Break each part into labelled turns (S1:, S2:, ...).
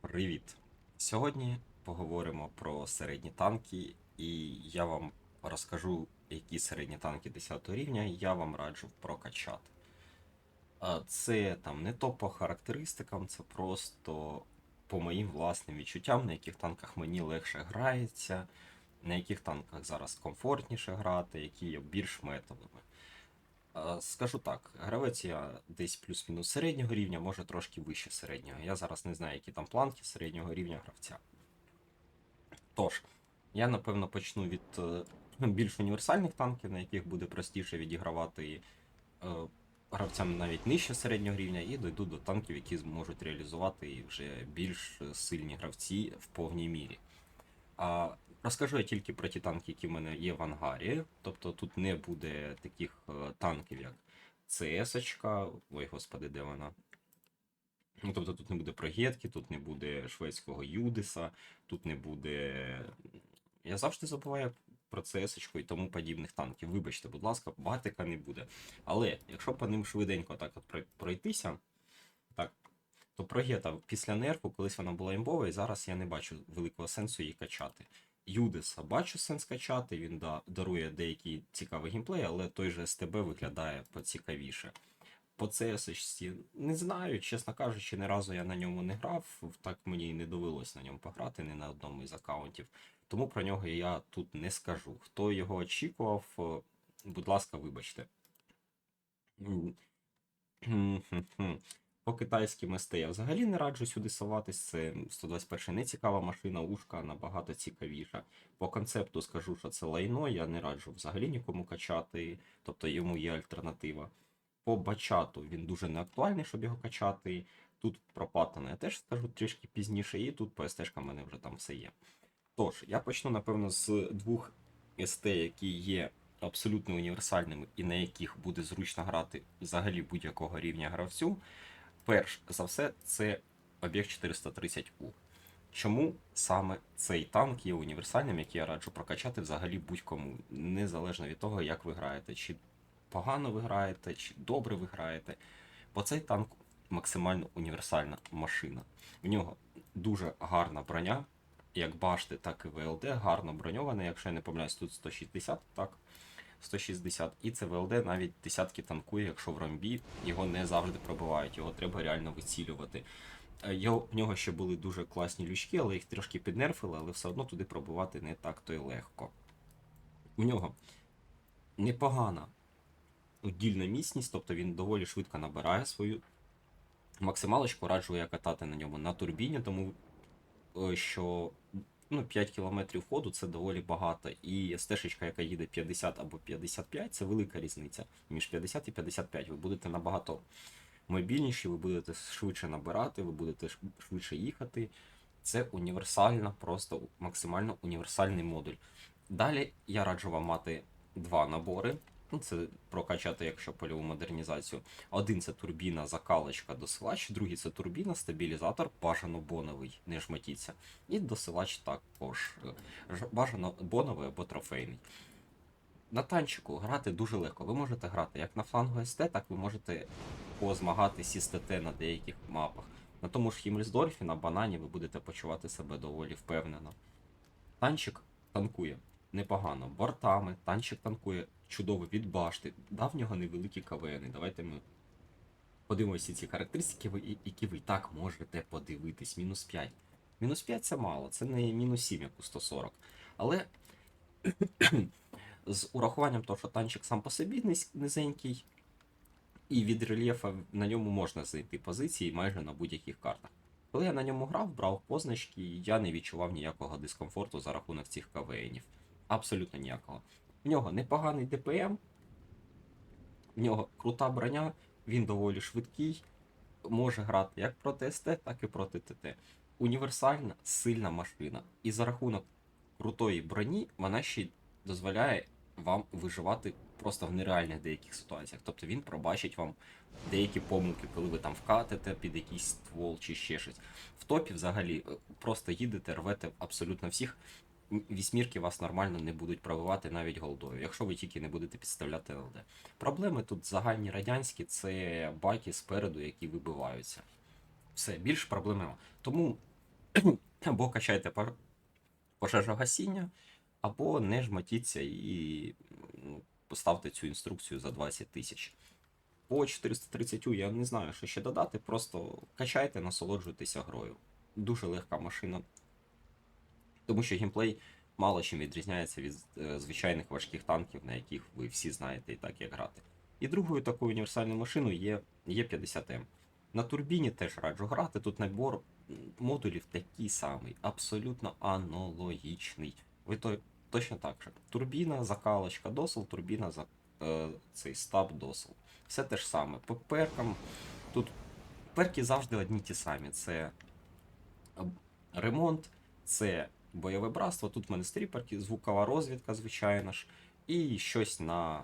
S1: Привіт! Сьогодні поговоримо про середні танки, і я вам розкажу, які середні танки 10 рівня я вам раджу прокачати. Це там не то по характеристикам, це просто по моїм власним відчуттям, на яких танках мені легше грається, на яких танках зараз комфортніше грати, які є більш метовими. Скажу так, гравець я десь плюс-мінус середнього рівня, може трошки вище середнього. Я зараз не знаю, які там планки середнього рівня гравця. Тож, я напевно почну від е, більш універсальних танків, на яких буде простіше відігравати е, гравцям навіть нижче середнього рівня, і дойду до танків, які зможуть реалізувати вже більш сильні гравці в повній мірі. А розкажу я тільки про ті танки, які в мене є в ангарі. Тобто тут не буде таких е, танків, як cs Ой, господи, де вона? Ну, тобто тут не буде прогетки, тут не буде шведського Юдиса, тут не буде. Я завжди забуваю про cs і тому подібних танків. Вибачте, будь ласка, батика не буде. Але якщо по ним швиденько так от пройтися, так, то прогета після нерфу, колись вона була імбова, і зараз я не бачу великого сенсу її качати. Юдиса бачу сенс качати, він да, дарує деякий цікавий геймплей, але той же СТБ виглядає поцікавіше. По CSHC не знаю, чесно кажучи, ні разу я на ньому не грав, так мені і не довелось на ньому пограти ні на одному із аккаунтів. Тому про нього я тут не скажу. Хто його очікував, е, будь ласка, вибачте. По китайським СТ я взагалі не раджу сюди соватись. Це 121 не цікава машина, ушка набагато цікавіша. По концепту скажу, що це лайно, я не раджу взагалі нікому качати, тобто йому є альтернатива. По бачату він дуже неактуальний, щоб його качати. Тут про паттони я теж скажу трішки пізніше, і тут по СТ-шкам в мене вже там все є. Тож, я почну, напевно, з двох СТ, які є абсолютно універсальними і на яких буде зручно грати взагалі будь-якого рівня гравцю. Перш за все, це об'єкт 430У. Чому саме цей танк є універсальним, який я раджу прокачати взагалі будь-кому, незалежно від того, як ви граєте, чи погано ви граєте, чи добре ви граєте. Бо цей танк максимально універсальна машина. В нього дуже гарна броня, як башти, так і ВЛД, гарно броньована, якщо я не помиляюсь, тут 160, так. 160. І це ВЛД навіть десятки танкує, якщо в ромбі його не завжди пробивають, його треба реально вицілювати. Е, в нього ще були дуже класні лючки, але їх трошки піднерфили, але все одно туди пробивати не так то й легко. У нього непогана удільна міцність, тобто він доволі швидко набирає свою максималочку. Раджу я катати на ньому на турбіні, тому е, що ну, 5 км ходу це доволі багато. І стежечка, яка їде 50 або 55, це велика різниця. Між 50 і 55. Ви будете набагато мобільніші, ви будете швидше набирати, ви будете швидше їхати. Це універсальна, просто максимально універсальний модуль. Далі я раджу вам мати два набори. Ну, це прокачати, якщо польову модернізацію. Один це турбіна, закалочка, досилач, другий це турбіна, стабілізатор, бажано боновий, не жмотіться. І досилач також. Бажано боновий або трофейний. На танчику грати дуже легко. Ви можете грати як на флангу СТ, так ви можете позмагатись із ТТ на деяких мапах. На тому ж Хіммельсдорфі, на банані ви будете почувати себе доволі впевнено. Танчик танкує непогано бортами, танчик танкує чудово від башти. Дав в нього невеликі КВН. Давайте ми подивимося ці характеристики, які ви і так можете подивитись. Мінус 5. Мінус 5 це мало, це не мінус 7, як у 140. Але з урахуванням того, що танчик сам по собі низенький, і від рельєфа на ньому можна знайти позиції майже на будь-яких картах. Коли я на ньому грав, брав позначки, і я не відчував ніякого дискомфорту за рахунок цих КВНів. Абсолютно ніякого. В нього непоганий ДПМ, в нього крута броня, він доволі швидкий, може грати як проти СТ, так і проти ТТ. Універсальна, сильна машина. І за рахунок крутої броні вона ще дозволяє вам виживати просто в нереальних деяких ситуаціях. Тобто він пробачить вам деякі помилки, коли ви там вкатите під якийсь ствол чи ще щось. В топі взагалі е, просто їдете, рвете абсолютно всіх. Вісьмірки вас нормально не будуть пробивати навіть голдою, якщо ви тільки не будете підставляти ЛД. Проблеми тут загальні радянські, це баки спереду, які вибиваються. Все, більш проблем. Тому або качайте пожежогасіння, або не жмотіться і ну, поставте цю інструкцію за 20 тисяч. По 430 я не знаю, що ще додати, просто качайте, насолоджуйтеся грою. Дуже легка машина. Тому що геймплей мало чим відрізняється від е, звичайних важких танків, на яких ви всі знаєте і так, як грати. І другою такою універсальною машиною є, є 50М. На турбіні теж раджу грати. Тут набор модулів такий самий, абсолютно аналогічний. Ви то, точно так же. Турбіна, закалочка досел, турбіна за е, цей стаб досел. Все те ж саме. По перкам тут перки завжди одні ті самі. Це ремонт, це бойове братство. Тут в мене стріперки, звукова розвідка, звичайно ж, і щось на,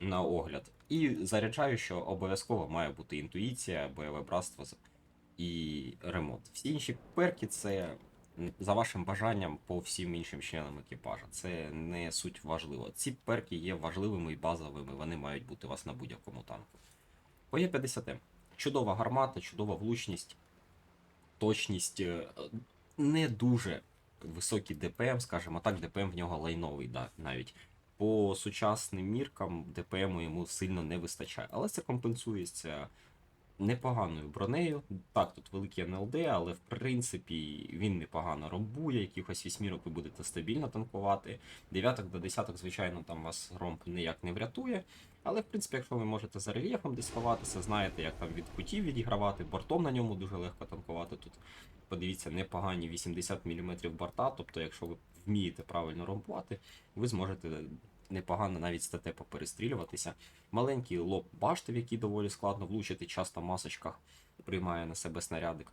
S1: на огляд. І заряджаю, що обов'язково має бути інтуїція, бойове братство і ремонт. Всі інші перки це за вашим бажанням по всім іншим членам екіпажа. Це не суть важливо. Ці перки є важливими і базовими, вони мають бути у вас на будь-якому танку. По Є50. Чудова гармата, чудова влучність, точність, е, не дуже високий ДПМ, скажімо так, ДПМ в нього лайновий да, навіть. По сучасним міркам ДПМу йому сильно не вистачає. Але це компенсується непоганою бронею. Так, тут великий НЛД, але в принципі він непогано ромбує. Якихось вісьмірок ви будете стабільно танкувати. Дев'яток до десяток, звичайно, там вас ромб ніяк не врятує. Але в принципі, якщо ви можете за рельєфом десь ховатися, знаєте, як там від кутів відігравати, бортом на ньому дуже легко танкувати. Тут подивіться, непогані 80 мм борта. Тобто, якщо ви вмієте правильно ромбувати, ви зможете непогано навіть ТТ поперестрілюватися. Маленький лоб башти, в який доволі складно влучити, часто в масочках приймає на себе снарядик.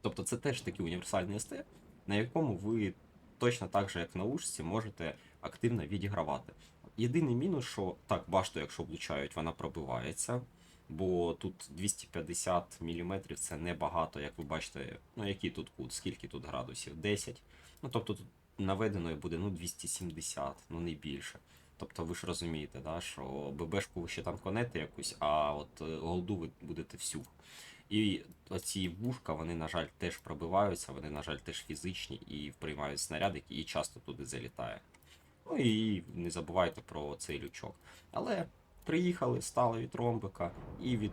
S1: Тобто це теж такий універсальний СТ, на якому ви точно так же, як на ушці, можете активно відігравати. Єдиний мінус, що так, башту, якщо влучають, вона пробивається. Бо тут 250 мм це небагато, як ви бачите, ну який тут кут, скільки тут градусів? 10. Ну тобто тут наведеною буде ну 270, ну не більше. Тобто ви ж розумієте, да, що ББшку ви ще там конете якусь, а от е, голду ви будете всю. І оці вушка, вони, на жаль, теж пробиваються, вони, на жаль, теж фізичні і приймають снаряди, і часто туди залітає. Ну і не забувайте про цей лючок. Але приїхали, стали від ромбика, і від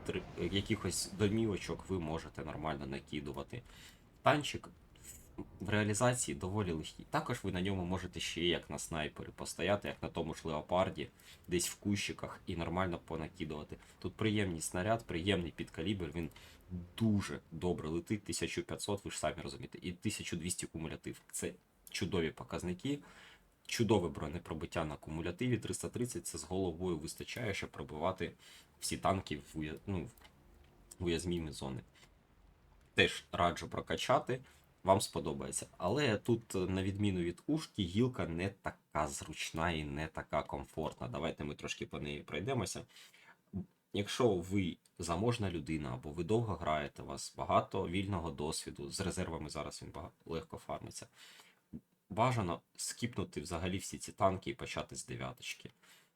S1: якихось домівочок ви можете нормально накидувати. Танчик в реалізації доволі легкий. Також ви на ньому можете ще як на снайпері постояти, як на тому ж леопарді, десь в кущиках і нормально понакидувати. Тут приємний снаряд, приємний підкалібр, він дуже добре летить, 1500, ви ж самі розумієте, і 1200 кумулятив. Це чудові показники. Чудове бронепробиття на кумулятиві 330 це з головою вистачає, щоб пробивати всі танки в, уя... ну, зони. Теж раджу прокачати, вам сподобається. Але тут, е, на відміну від ушки, гілка не така зручна і не така комфортна. Давайте ми трошки по неї пройдемося. Якщо ви заможна людина або ви довго граєте, у вас багато вільного досвіду, з резервами зараз він легко фармиться. Бажано скіпнути взагалі всі ці танки і почати з дев'яточки.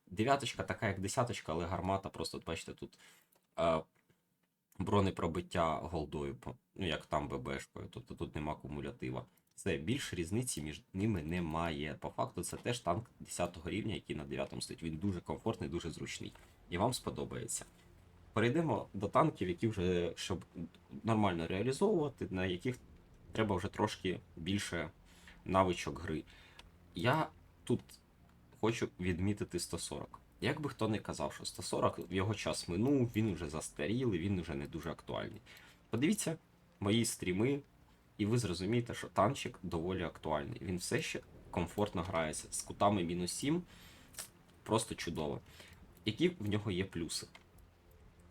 S1: Дев'яточка така, як десяточка, але гармата, просто бачите, тут е, бронепробиття голдою, ну як там ББшкою, тобто тут нема кумулятива. Це більш різниці між ними немає. По факту це теж танк 10 рівня, який на 9 стоїть. Він дуже комфортний, дуже зручний. І вам сподобається. Перейдемо до танків, які вже щоб нормально реалізовувати, на яких треба вже трошки більше навичок гри. Я тут хочу відмітити 140. Як би хто не казав, що 140 в його час минув, він вже застарілий, він вже не дуже актуальний. Подивіться мої стріми, і ви зрозумієте, що танчик доволі актуальний. Він все ще комфортно грається з кутами мінус 7, просто чудово. Які в нього є плюси?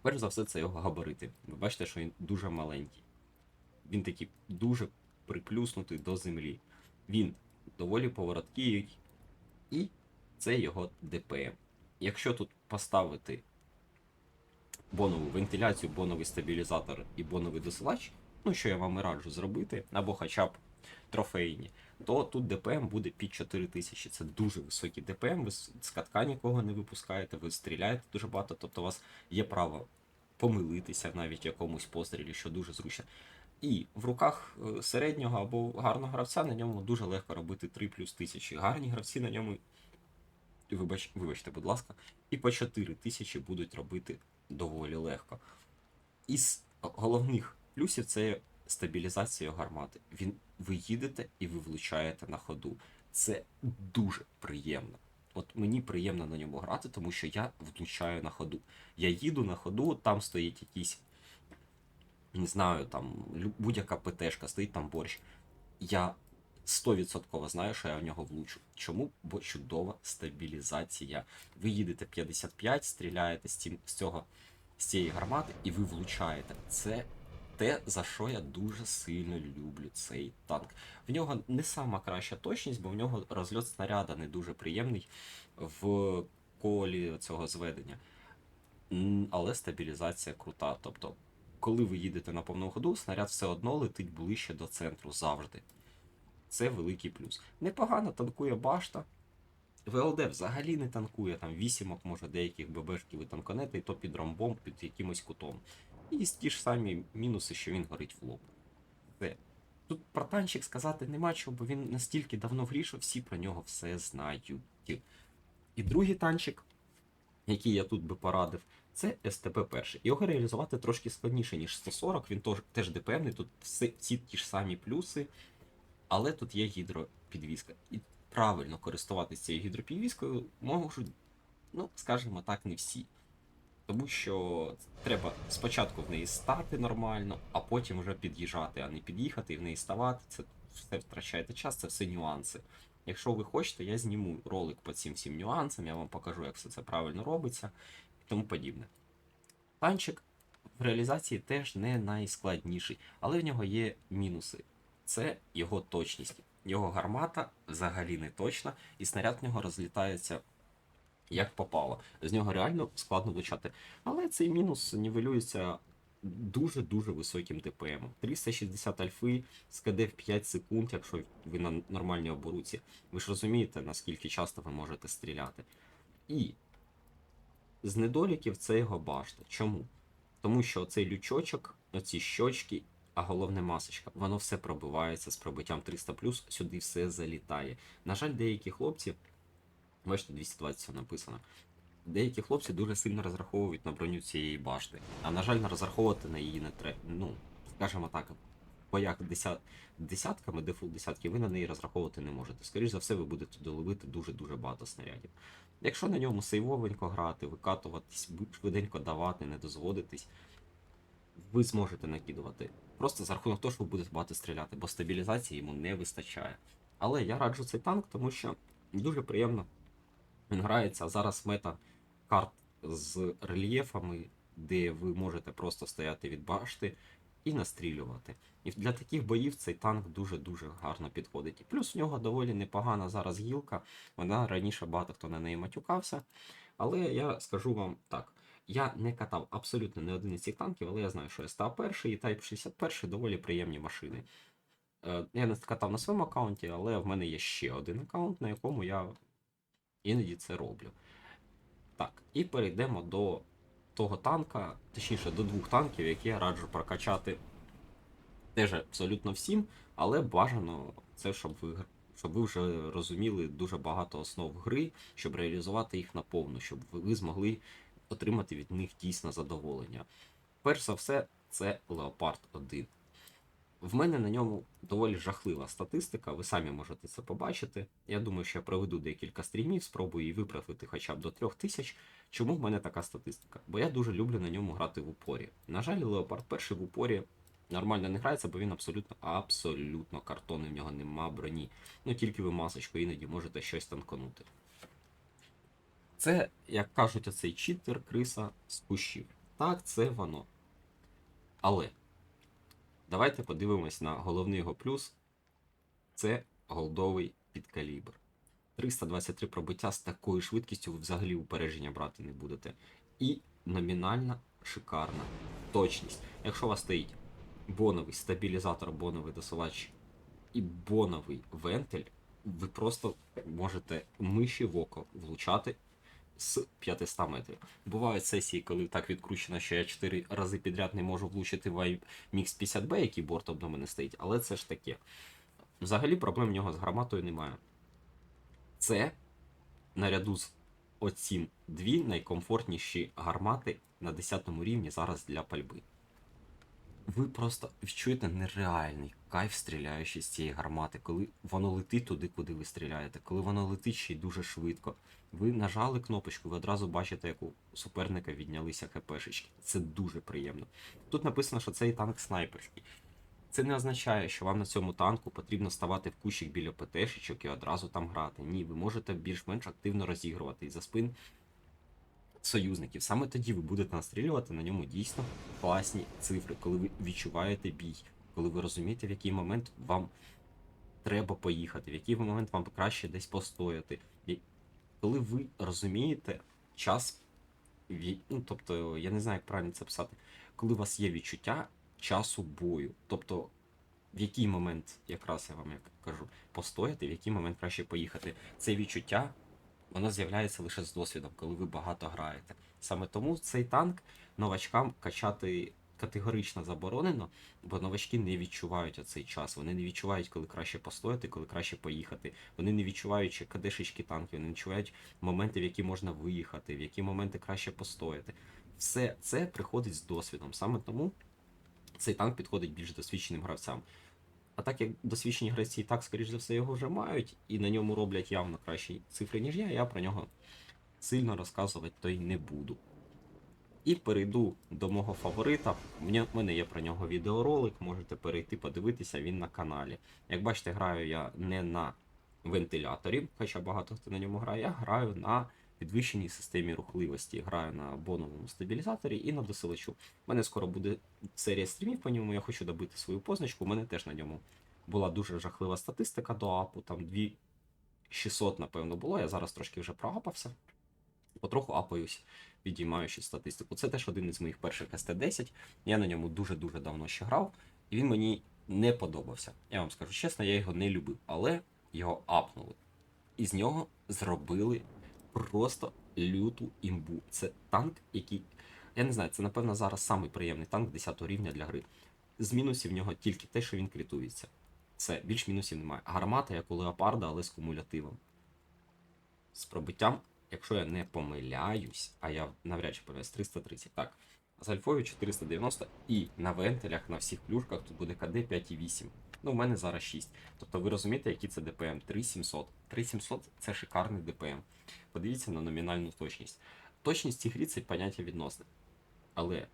S1: Перш за все, це його габарити. Ви бачите, що він дуже маленький. Він такий дуже приплюснутий до землі. Він доволі повороткий, і це його ДПМ. Якщо тут поставити бонову вентиляцію, боновий стабілізатор і боновий досилач, ну що я вам і раджу зробити, або хоча б трофейні, то тут ДПМ буде під 4000. Це дуже високий ДПМ, ви з катка нікого не випускаєте, ви стріляєте дуже багато, тобто у вас є право помилитися навіть в якомусь пострілі, що дуже зручно. І в руках е, середнього або гарного гравця на ньому дуже легко робити 3 плюс тисячі. Гарні гравці на ньому, вибач, вибачте, будь ласка, і по 4 тисячі будуть робити доволі легко. Із головних плюсів це стабілізація гармати. Він ви їдете і ви влучаєте на ходу. Це дуже приємно. От мені приємно на ньому грати, тому що я влучаю на ходу. Я їду на ходу, там стоїть якийсь, не знаю, там будь-яка ПТшка, стоїть там борщ. Я 100% знаю, що я в нього влучу. Чому? Бо чудова стабілізація. Ви їдете 55, стріляєте з, цим, з цього з цієї гармати, і ви влучаєте. Це те, за що я дуже сильно люблю цей танк. В нього не сама краща точність, бо в нього розльот снаряда не дуже приємний в колі цього зведення. Але стабілізація крута. Тобто, коли ви їдете на повному ходу, снаряд все одно летить ближче до центру завжди. Це великий плюс. Непогано танкує башта. ВЛД взагалі не танкує, там вісімок, може, деяких ББшків ви танконете, і то під ромбом, під якимось кутом. І ті ж самі мінуси, що він горить в лоб. Все. Тут про танчик сказати нема чого, бо він настільки давно в грі, що всі про нього все знають. І другий танчик, який я тут би порадив, це СТП перший. Його реалізувати трошки складніше, ніж 140, він теж ДПМний, тут всі ті ж самі плюси, але тут є гідропідвізка. І правильно користуватися цією гідропідвізкою можуть, ну, скажімо так, не всі. Тому що треба спочатку в неї стати нормально, а потім вже під'їжджати, а не під'їхати і в неї ставати. Це все втрачаєте час, це все нюанси. Якщо ви хочете, я зніму ролик по цим всім нюансам, я вам покажу, як все це правильно робиться і тому подібне. Танчик в реалізації теж не найскладніший, але в нього є мінуси. Це його точність. Його гармата взагалі не точна, і снаряд в нього розлітається як попало. З нього реально складно влучати. Але цей мінус нівелюється дуже-дуже високим ДПМ. 360 альфи з КД в 5 секунд, якщо ви на нормальній оборуці. Ви ж розумієте, наскільки часто ви можете стріляти. І з недоліків це його башта. Чому? Тому що цей лючочок, оці щочки, а головне масочка, воно все пробивається з пробиттям 300 сюди все залітає. На жаль, деякі хлопці, бачите, 220 написано. Деякі хлопці дуже сильно розраховують на броню цієї башти. А на жаль, розраховувати на її не треба. Ну, скажімо так, боях десят... десятками, дефолт десятки, ви на неї розраховувати не можете. Скоріше за все, ви будете доловити дуже-дуже багато снарядів. Якщо на ньому сейвовенько грати, викатуватись, швиденько давати, не дозводитись, ви зможете накидувати. Просто за рахунок того, що ви будете багато стріляти, бо стабілізації йому не вистачає. Але я раджу цей танк, тому що дуже приємно він грається. Зараз мета карт з рельєфами, де ви можете просто стояти від башти і настрілювати. І для таких боїв цей танк дуже-дуже гарно підходить. І плюс в нього доволі непогана зараз гілка. Вона раніше багато хто на неї матюкався. Але я скажу вам так. Я не катав абсолютно не один із цих танків, але я знаю, що ста 1 і Type 61 доволі приємні машини. Е, Я не катав на своєму аккаунті, але в мене є ще один аккаунт, на якому я іноді це роблю. Так, і перейдемо до того танка, точніше до двох танків, які я раджу прокачати теж абсолютно всім, але бажано це, щоб ви, щоб ви вже розуміли дуже багато основ гри, щоб реалізувати їх наповну, щоб ви змогли отримати від них дійсно задоволення. Перш за все, це Leopard 1. В мене на ньому доволі жахлива статистика, ви самі можете це побачити. Я думаю, що я проведу декілька стрімів, спробую її виправити хоча б до 3000. Чому в мене така статистика? Бо я дуже люблю на ньому грати в упорі. На жаль, Леопард перший в упорі нормально не грається, бо він абсолютно абсолютно картонний, в нього нема броні. Ну тільки ви масочкою іноді можете щось танконути. Це, як кажуть, оцей читер, криса з кущів. Так, це воно. Але давайте подивимось на головний його плюс. Це голдовий підкалібр. 323 пробиття з такою швидкістю ви взагалі упередження брати не будете. І номінальна шикарна точність. Якщо у вас стоїть боновий стабілізатор, боновий досилач і боновий вентиль, ви просто можете миші в око влучати з 500 метрів. Бувають сесії, коли так відкручено, що я 4 рази підряд не можу влучити в мікс 50Б, який бортом до мене стоїть, але це ж таке. Взагалі проблем в нього з гарматою немає. Це наряду з оцім дві найкомфортніші гармати на 10 рівні зараз для пальби. Ви просто відчуєте нереальний кайф, стріляючи з цієї гармати, коли воно летить туди, куди ви стріляєте, коли воно летить ще й дуже швидко. Ви нажали кнопочку, ви одразу бачите, як у суперника віднялися хпшечки. Це дуже приємно. Тут написано, що цей танк снайперський. Це не означає, що вам на цьому танку потрібно ставати в кущик біля ПТшечок і одразу там грати. Ні, ви можете більш-менш активно розігрувати за спин союзників. Саме тоді ви будете настрілювати на ньому дійсно класні цифри, коли ви відчуваєте бій, коли ви розумієте, в який момент вам треба поїхати, в який момент вам краще десь постояти. Коли ви розумієте час, ну, тобто, я не знаю, як правильно це писати, коли у вас є відчуття часу бою. Тобто, в який момент, якраз я вам як кажу, постояти, в який момент краще поїхати. Це відчуття воно з'являється лише з досвідом, коли ви багато граєте. Саме тому цей танк новачкам качати категорично заборонено, бо новачки не відчувають оцей час. Вони не відчувають, коли краще постояти, коли краще поїхати. Вони не відчувають ще кадешечки танків, вони не відчувають моменти, в які можна виїхати, в які моменти краще постояти. Все це приходить з досвідом. Саме тому цей танк підходить більш досвідченим гравцям. А так як досвідчені гравці і так, скоріш за все, його вже мають, і на ньому роблять явно кращі цифри, ніж я, я про нього сильно розказувати то й не буду. І перейду до мого фаворита. В мене є про нього відеоролик, можете перейти подивитися, він на каналі. Як бачите, граю я не на вентиляторі, хоча багато хто на ньому грає, я граю на підвищеній системі рухливості. Граю на боновому стабілізаторі і на досилачу. У мене скоро буде серія стрімів по ньому, я хочу добити свою позначку. У мене теж на ньому була дуже жахлива статистика до апу, там 2600, напевно, було. Я зараз трошки вже проапався. Потроху апаюсь, підіймаючи статистику. Це теж один із моїх перших СТ-10. Я на ньому дуже-дуже давно ще грав, і він мені не подобався. Я вам скажу чесно, я його не любив, але його апнули. І з нього зробили просто люту імбу. Це танк, який. Я не знаю, це напевно зараз самий приємний танк 10 рівня для гри. З мінусів в нього тільки те, що він критується. Це більш мінусів немає. Гармата, як у леопарда, але з кумулятивом. З пробиттям, якщо я не помиляюсь, а я навряд чи помиляюсь, 330. Так. З альфою 490 і на вентилях на всіх плюшках тут буде КД 5,8. Ну, в мене зараз 6. Тобто ви розумієте, який це ДПМ? 3700. 3700 це шикарний ДПМ. Подивіться на номінальну точність. Точність цій грі це поняття відносне. Але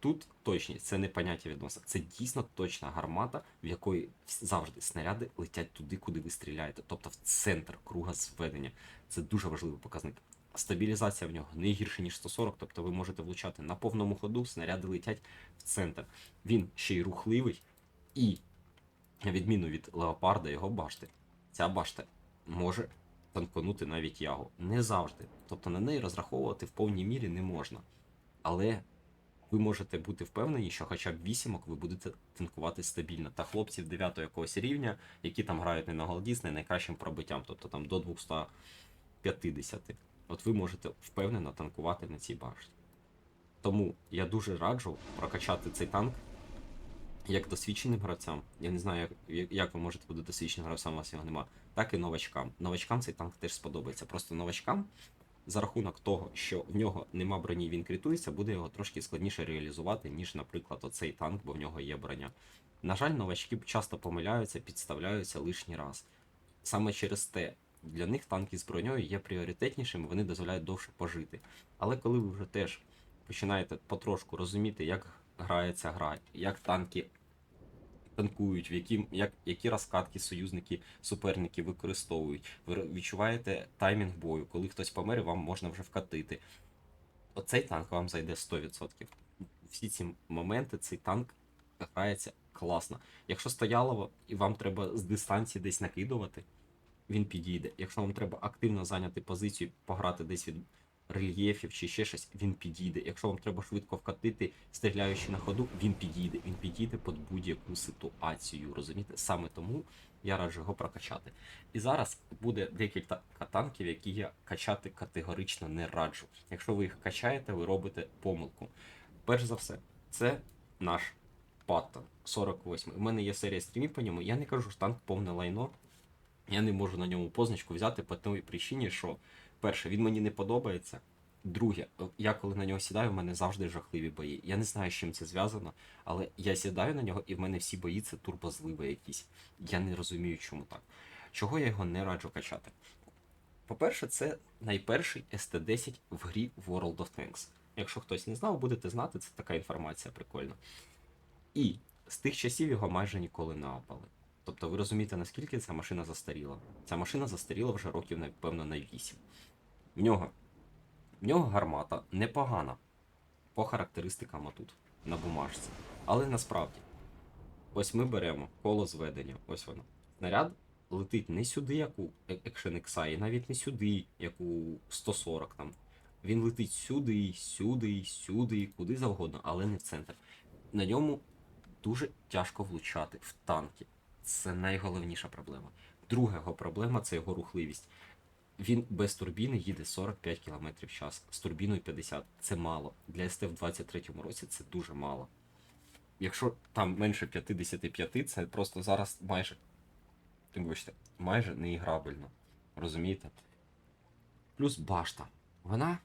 S1: тут точність це не поняття відносне. Це дійсно точна гармата, в якої завжди снаряди летять туди, куди ви стріляєте. Тобто в центр круга зведення. Це дуже важливий показник. Стабілізація в нього не гірше, ніж 140, тобто ви можете влучати на повному ходу, снаряди летять в центр. Він ще й рухливий, і, на відміну від леопарда, його башти. Ця башта може танконути навіть ягу. Не завжди. Тобто на неї розраховувати в повній мірі не можна. Але ви можете бути впевнені, що хоча б вісімок ви будете танкувати стабільно. Та хлопців 9 якогось рівня, які там грають не на голді з найкращим пробиттям, тобто там до 250. От ви можете впевнено танкувати на цій башті. Тому я дуже раджу прокачати цей танк як досвідченим гравцям. Я не знаю, як, як- ви можете бути досвідченим гравцям, у вас його нема. Так і новачкам. Новачкам цей танк теж сподобається. Просто новачкам, за рахунок того, що в нього нема броні, він критується, буде його трошки складніше реалізувати, ніж, наприклад, оцей танк, бо в нього є броня. На жаль, новачки часто помиляються, підставляються лишній раз. Саме через те, для них танки з броньою є пріоритетнішими, вони дозволяють довше пожити. Але коли ви вже теж починаєте потрошку розуміти, як грає ця гра, як танки танкують, в які, як, які розкатки союзники, суперники використовують. Ви відчуваєте таймінг бою, коли хтось помер, вам можна вже вкатити. Оцей танк вам зайде 100%. Всі ці моменти, цей танк грається класно. Якщо стоялово і вам треба з дистанції десь накидувати, він підійде. Якщо вам треба активно зайняти позицію, пограти десь від рельєфів чи ще щось, він підійде. Якщо вам треба швидко вкатити, стріляючи на ходу, він підійде. Він підійде під будь-яку ситуацію. Розумієте? Саме тому я раджу його прокачати. І зараз буде декілька танків, які я качати категорично не раджу. Якщо ви їх качаєте, ви робите помилку. Перш за все, це наш Паттон 48. У мене є серія стрімів по ньому. Я не кажу, що танк повне лайно. Я не можу на ньому позначку взяти по той причині, що перше, він мені не подобається. Друге, я коли на нього сідаю, в мене завжди жахливі бої. Я не знаю, з чим це зв'язано, але я сідаю на нього, і в мене всі бої це турбозливи якісь. Я не розумію, чому так. Чого я його не раджу качати? По-перше, це найперший ST10 в грі World of Tanks. Якщо хтось не знав, будете знати, це така інформація прикольна. І з тих часів його майже ніколи не апали. Тобто ви розумієте, наскільки ця машина застаріла. Ця машина застаріла вже років, напевно, на 8. В нього, в нього гармата непогана по характеристикам отут, на бумажці. Але насправді, ось ми беремо коло зведення, ось воно. Снаряд летить не сюди, як у Action XI, і навіть не сюди, як у 140 там. Він летить сюди, сюди, сюди, куди завгодно, але не в центр. На ньому дуже тяжко влучати в танки. Це найголовніша проблема. Друга його проблема це його рухливість. Він без турбіни їде 45 км в час, з турбіною 50. Це мало. Для СТ в 23-му році це дуже мало. Якщо там менше 55, це просто зараз майже. Вибачте, майже неіграбельно. Розумієте? Плюс башта. Вона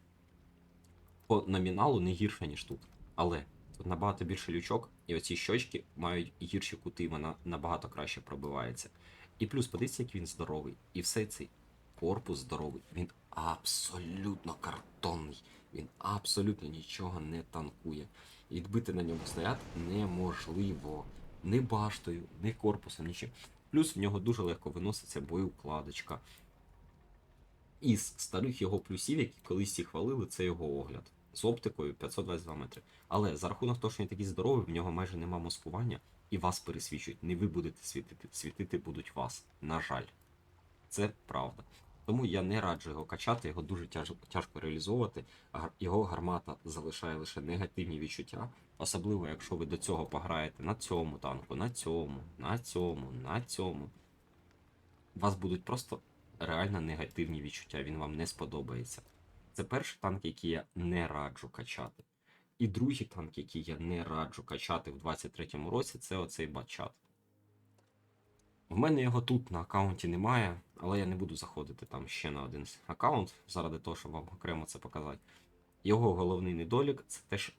S1: по номіналу не гірша, ніж тут. Але набагато більше лючок, і оці щочки мають гірші кути, вона набагато краще пробивається. І плюс подивіться, як він здоровий. І все цей корпус здоровий. Він абсолютно картонний. Він абсолютно нічого не танкує. І відбити на ньому снаряд неможливо. Ні баштою, ні корпусом, нічим. Плюс в нього дуже легко виноситься боєукладочка. Із старих його плюсів, які колись всі хвалили, це його огляд. З оптикою 522 метри. Але за рахунок того, що він такий здоровий, в нього майже нема маскування, і вас пересвічують. Не ви будете світити, світити будуть вас. На жаль. Це правда. Тому я не раджу його качати, його дуже тяж, тяжко реалізовувати. Його гармата залишає лише негативні відчуття, особливо якщо ви до цього пограєте на цьому танку, на цьому, на цьому, на цьому. Вас будуть просто реально негативні відчуття, він вам не сподобається. Це перший танк, який я не раджу качати. І другий танк, який я не раджу качати в 23-му році, це оцей батчат. В мене його тут на аккаунті немає, але я не буду заходити там ще на один аккаунт, заради того, щоб вам окремо це показати. Його головний недолік це теж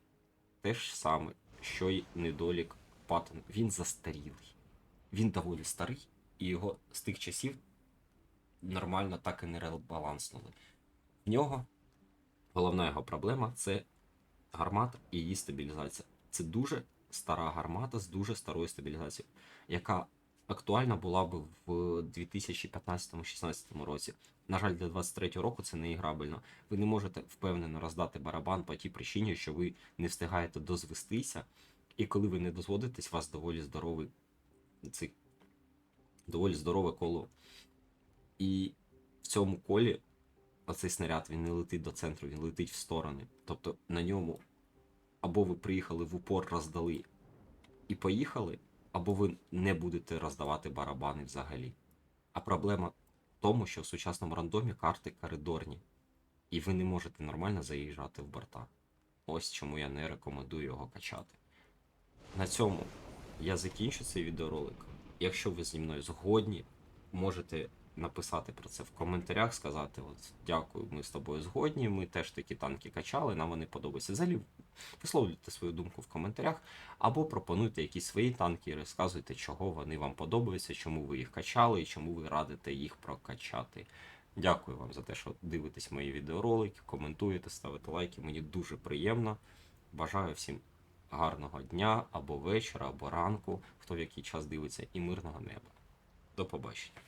S1: те ж саме, що й недолік Паттон. Він застарілий. Він доволі старий, і його з тих часів нормально так і не ребаланснули. В нього головна його проблема це гармата і її стабілізація. Це дуже стара гармата з дуже старою стабілізацією, яка актуальна була б в 2015-16 році. На жаль, для 23 року це не іграбельно. Ви не можете впевнено роздати барабан по тій причині, що ви не встигаєте дозвестися, і коли ви не дозводитесь, у вас доволі здоровий цей, доволі здорове коло. І в цьому колі оцей снаряд він не летить до центру, він летить в сторони. Тобто на ньому або ви приїхали в упор, роздали і поїхали, або ви не будете роздавати барабани взагалі. А проблема в тому, що в сучасному рандомі карти коридорні, і ви не можете нормально заїжджати в борта. Ось чому я не рекомендую його качати. На цьому я закінчу цей відеоролик. Якщо ви зі мною згодні, можете написати про це в коментарях, сказати: от дякую, ми з тобою згодні. Ми теж такі танки качали, нам вони подобаються. Взагалі, висловлюйте свою думку в коментарях, або пропонуйте якісь свої танки і розказуйте, чого вони вам подобаються, чому ви їх качали і чому ви радите їх прокачати. Дякую вам за те, що дивитесь мої відеоролики, коментуєте, ставите лайки. Мені дуже приємно. Бажаю всім гарного дня або вечора, або ранку, хто в який час дивиться, і мирного неба. До побачення.